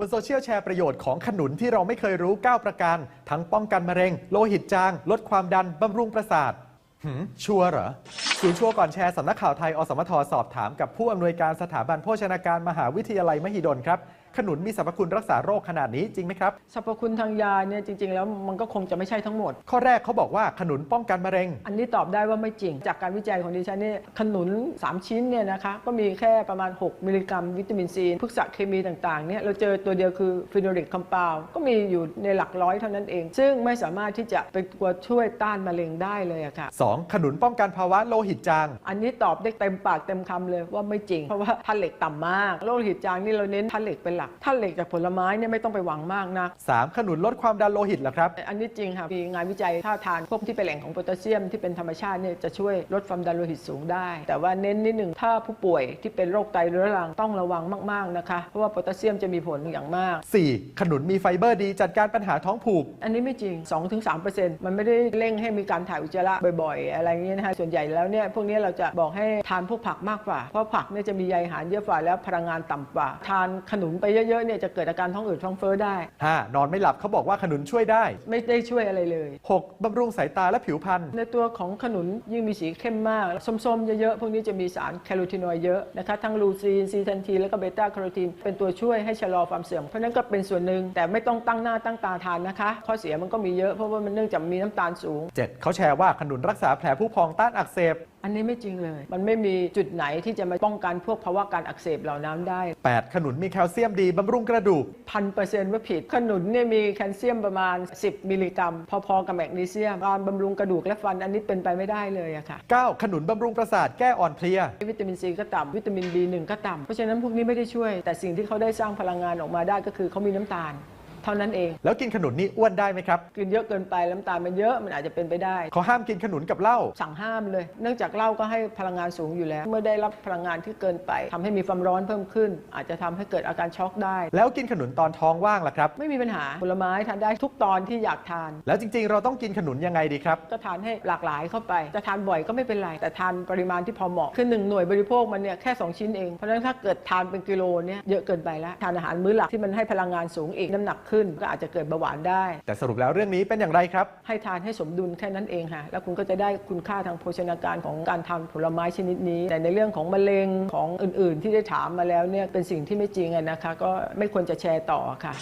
บนโซเชียลแชร์ประโยชน์ของขนุนที่เราไม่เคยรู้ 9 ประการ ทั้งป้องกันมะเร็ง โลหิตจาง ลดความดัน บำรุงประสาทหืมชัวร์เหรอ ศูนย์ชัวร์ก่อนแชร์สำนักข่าวไทย อสมทสอบถามกับผู้อำนวยการสถาบันโภชนาการมหาวิทยาลัยมหิดลครับ ขนุนมีสรรพคุณรักษาโรคขนาดนี้จริงไหมครับ สรรพคุณทางยาเนี่ยจริง ๆ แล้วมันก็คงจะไม่ใช่ทั้งหมด ข้อแรกเขาบอกว่าขนุนป้องกันมะเร็ง อันนี้ตอบได้ว่าไม่จริง จากการวิจัยของดิฉันเนี่ยขนุน 3 ชิ้นเนี่ยนะคะก็มีแค่ประมาณ 6 มิลลิกรัม วิตามินซีพฤกษเคมีต่างๆเนี่ยเราเจอตัวเดียวคือฟิโนลิกคอมเพลก็มีอยู่ในหลักร้อยเท่านั้นเอง ซึ่งไม่สามารถที่จะเป็นตัวช่วยต้านมะเร็งได้เลยอะค่ะ 2. ขนุนป้องกันภาวะโลหิตจาง อันนี้ตอบได้เต็มปากเต็มคำเลยว่าไม่จริง เพราะว่าธาตุเหล็กต่ำมาก โรคโลหิตจางนี่เราเน้นธาตุเหล็กเป็นหลักธาตุเหล็กจากผลไม้เนี่ยไม่ต้องไปหวังมากนะ 3. ขนุนลดความดันโลหิตเหรอครับ อันนี้จริงค่ะมีงานวิจัยถ้าทานพวกที่เป็นแหล่งของโพแทสเซียมที่เป็นธรรมชาติเนี่ยจะช่วยลดความดันโลหิตสูงได้ แต่ว่าเน้นนิดหนึ่งถ้าผู้ป่วยที่เป็นโรคไตเรื้อรังต้องระวังมากๆนะคะเพราะว่าโพแทสเซียมจะมีผลอย่างมาก 4. ขนุนมีไฟเบอร์ดีจัดการปัญหาท้องผูก อันนี้ไม่จริง 2-3%มันไม่ได้เร่งให้มีการถ่ายอุจจาระบ่อยๆ อะไรอย่างเงี้ยนะคะส่วนใหญ่แล้วเนี่ยพวกนี้เราจะบอกให้ทานพวกผักมากกว่า เพราะผักเนี่ยจะมีใยอาหารเยอะกว่าแล้วพลังงานต่ำกว่า ทานขนุนไปเยอะๆเนี่ยจะเกิดอาการท้องอืดท้องเฟ้อได้ 5. นอนไม่หลับเขาบอกว่าขนุนช่วยได้ ไม่ได้ช่วยอะไรเลย 6. บำรุงสายตาและผิวพรรณในตัวของขนุนยิ่งมีสีเข้มมาก ส้มๆ เยอะๆ พวกนี้จะมีสารแคโรทีนอยด์เยอะนะคะทั้งลูซีนซีแทนทีนแล้วก็เบต้าแคโรทีนเป็นตัวช่วยให้ชะลอความเสื่อมเพราะฉะนั้นก็เป็นส่วนหนึ่งแต่ไม่ต้องตั้งหน้าตั้งตาทานนะคะ ข้อเสียมันก็มีเยอะเพราะว่ามันเนื่องจากมีน้ำตาลสูง 7. เขาแชร์ว่าขนุนรักษาแผลผู้พองต้านอักเสบ อันนี้ไม่จริงเลย มันไม่มีจุดไหนที่จะมาป้องกันพวกภาวะการอักเสบเหล่านั้นได้ 8. ขนุนมีแคลเซียมดี บำรุงกระดูกพันเปอร์เซ็นต์ว่าผิด ขนุนเนี่ยมีแคลเซียมประมาณ 10 มิลลิกรัม พอๆกับแมกนีเซียมการบำรุงกระดูกและฟันอันนี้เป็นไปไม่ได้เลยอะค่ะ 9. ขนุนบำรุงประสาทแก้อ่อนเพลีย วิตามินซีก็ต่ำวิตามิน B1 ก็ต่ำเพราะฉะนั้นพวกนี้ไม่ได้ช่วย แต่สิ่งที่เขาได้สร้างพลังงานออกมาได้ก็คือเขามีน้ำตาล เท่านั้นเอง แล้วกินขนุนนี่อ้วนได้ไหมครับ กินเยอะเกินไปน้ำตาลมันเยอะมันอาจจะเป็นไปได้ เขาห้ามกินขนุนกับเหล้าสั่งห้ามเลย เนื่องจากเหล้าก็ให้พลังงานสูงอยู่แล้ว เมื่อได้รับพลังงานที่เกินไปทำให้มีความร้อนเพิ่มขึ้น อาจจะทำให้เกิดอาการช็อกได้ แล้วกินขนุนตอนท้องว่างล่ะครับ ไม่มีปัญหาผลไม้ทานได้ทุกตอนที่อยากทาน แล้วจริงๆ เราต้องกินขนุนยังไงดีครับก็ทานให้หลากหลายเข้าไป จะทานบ่อยก็ไม่เป็นไร แต่ทานปริมาณที่พอเหมาะคือหนึ่งหน่วยบริโภคมันเนี่ยแค่ 2 ชิ้นเองเพราะฉะนั้นถ้าเกิดทานเป็นกิโลเนี่ยเยอะเกินไปแล้วทานอาหารมื้อหลักที่มันให้พลังงานสูงอีกน้ำหนักขึ้น ก็อาจจะเกิดเบาหวานได้ แต่สรุปแล้วเรื่องนี้เป็นอย่างไรครับ ให้ทานให้สมดุลแค่นั้นเองค่ะ แล้วคุณก็จะได้คุณค่าทางโภชนาการของการทานผลไม้ชนิดนี้ แต่ในเรื่องของมะเร็งของอื่น ๆ ที่ได้ถามมาแล้วเนี่ยเป็นสิ่งที่ไม่จริงอะนะคะก็ไม่ควรจะแชร์ต่อค่ะ